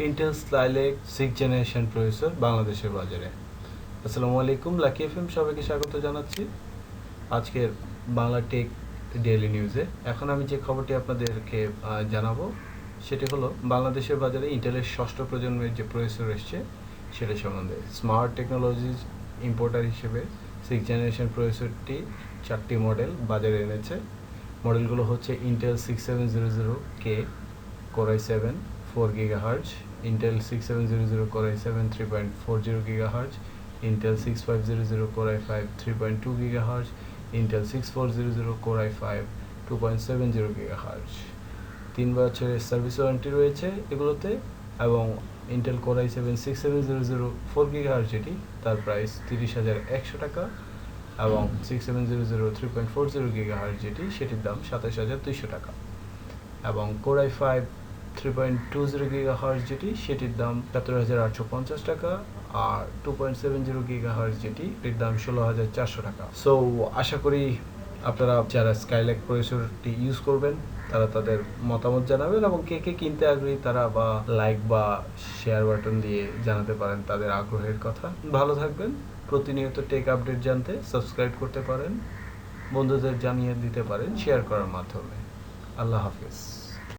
Intel Skylake six generation processor বাংলাদেশের বাজারে। আসসালামু আলাইকুম, লাকি এফএম সবাইকে স্বাগত জানাচ্ছি। আজকের বাংলা টেক ডেইলি নিউজে। এখন আমি যে খবরটি আপনাদেরকে জানাব, সেটি হলো বাংলাদেশের বাজারে ইন্টেলের ষষ্ঠ প্রজন্মের যে প্রসেসর এসছে, সেটা সম্বন্ধে। স্মার্ট টেকনোলজিজ ইম্পোর্টার হিসেবে সিক্স জেনারেশন প্রসেসরটি চারটি মডেল বাজারে এনেছে। মডেলগুলো হচ্ছে Intel six seven zero zero K core i seven four giga hertz Intel six seven zero zero core i seven three point four zero hertz Intel six five zero zero core i five three point two Intel six four zero zero five two point seven zero তিন বছরের service warranty রয়েছে এগুলোতে এবং Intel core i seven six seven zero zero four giga যেটি, তার price তিরিশ হাজার একশো টাকা এবং six seven zero zero three point four zero giga hertz যেটি, সেটির দাম সাতাশ হাজার দুইশো টাকা। এবং core i five three point two zero giga hertz যেটি, সেটির দাম সতেরো হাজার আটশো পঞ্চাশ টাকা আর two point seven zero giga hertz যেটি, এটির দাম ষোলো হাজার চারশো টাকা। সো আশা করি আপনারা যারা স্কাইল্যাক প্রসেসরটি ইউজ করবেন, তারা তাদের মতামত জানাবেন এবং কে কে কিনতে আগ্রহী তারা বা লাইক বা শেয়ার বাটন দিয়ে জানাতে পারেন তাদের আগ্রহের কথা। ভালো থাকবেন, প্রতিনিয়ত টেক আপডেট জানতে সাবস্ক্রাইব করতে পারেন, বন্ধুদের জানিয়ে দিতে পারেন শেয়ার করার মাধ্যমে। আল্লাহ হাফিজ।